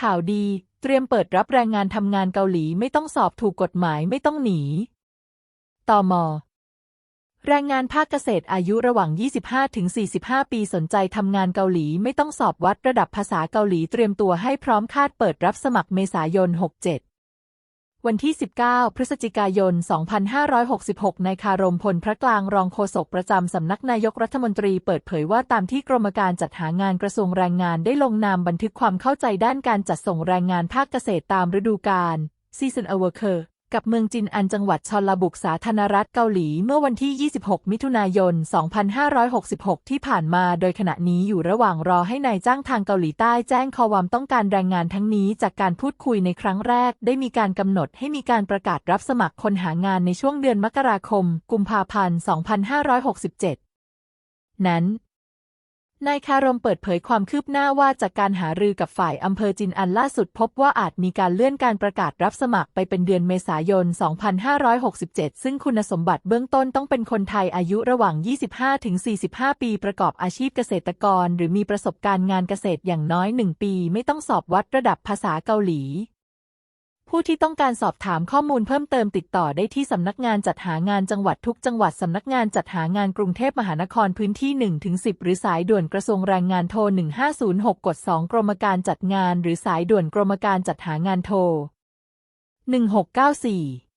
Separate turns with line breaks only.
ข่าวดี เตรียมเปิดรับแรงงานทำงานเกาหลีไม่ต้องสอบถูกกฎหมายไม่ต้องหนีตมแรงงานภาคเกษตรอายุระหว่าง 25-45 ปีสนใจทำงานเกาหลีไม่ต้องสอบวัดระดับภาษาเกาหลีเตรียมตัวให้พร้อมคาดเปิดรับสมัครเมษายน 67 วันที่ 19 พฤศจิกายน 2566ในคารมพลพระกลางรองโฆษกประจำสำนักนายกรัฐมนตรีเปิดเผยว่าตามที่กรมการจัดหางานกระทรวงแรงงานได้ลงนามบันทึกความเข้าใจด้านการจัดส่งแรงงานภาคเกษตรตามฤดูกาล Season a Worker กับเมืองจินอันจังหวัดชอลบุกสาธารณรัฐเกาหลีเมื่อวันที่ 26 มิถุนายน 2566 ที่ผ่านมา โดยขณะนี้อยู่ระหว่างรอให้นายจ้างทางเกาหลีใต้แจ้งขอความต้องการแรงงานทั้งนี้ จากการพูดคุยในครั้งแรก ได้มีการกำหนดให้มีการประกาศรับสมัครคนหางานในช่วงเดือนมกราคม กุมภาพันธ์ 2567 นั้น นายคารมเปิดเผยความคืบหน้าว่าจากการหารือกับฝ่ายอำเภอจินอันล่าสุดพบว่าอาจมีการเลื่อนการประกาศรับสมัครไปเป็นเดือนเมษายน 2567 ซึ่งคุณสมบัติเบื้องต้นต้องเป็นคนไทยอายุระหว่าง 25-45 ปีประกอบอาชีพเกษตรกร หรือมีประสบการณ์งานเกษตรอย่างน้อย 1 ปี ไม่ต้องสอบวัดระดับภาษาเกาหลี ผู้ที่ต้องการสอบถามข้อมูลเพิ่มเติมติดต่อได้ที่สำนักงานจัดหางานจังหวัดทุกจังหวัดสำนักงานจัดหางานกรุงเทพมหานครพื้นที่ 1-10 หรือสายด่วนกระทรวงแรงงานโทร 1506 กด 2 กรมการจัดงาน หรือสายด่วนกรมการจัดหางานโทร 1694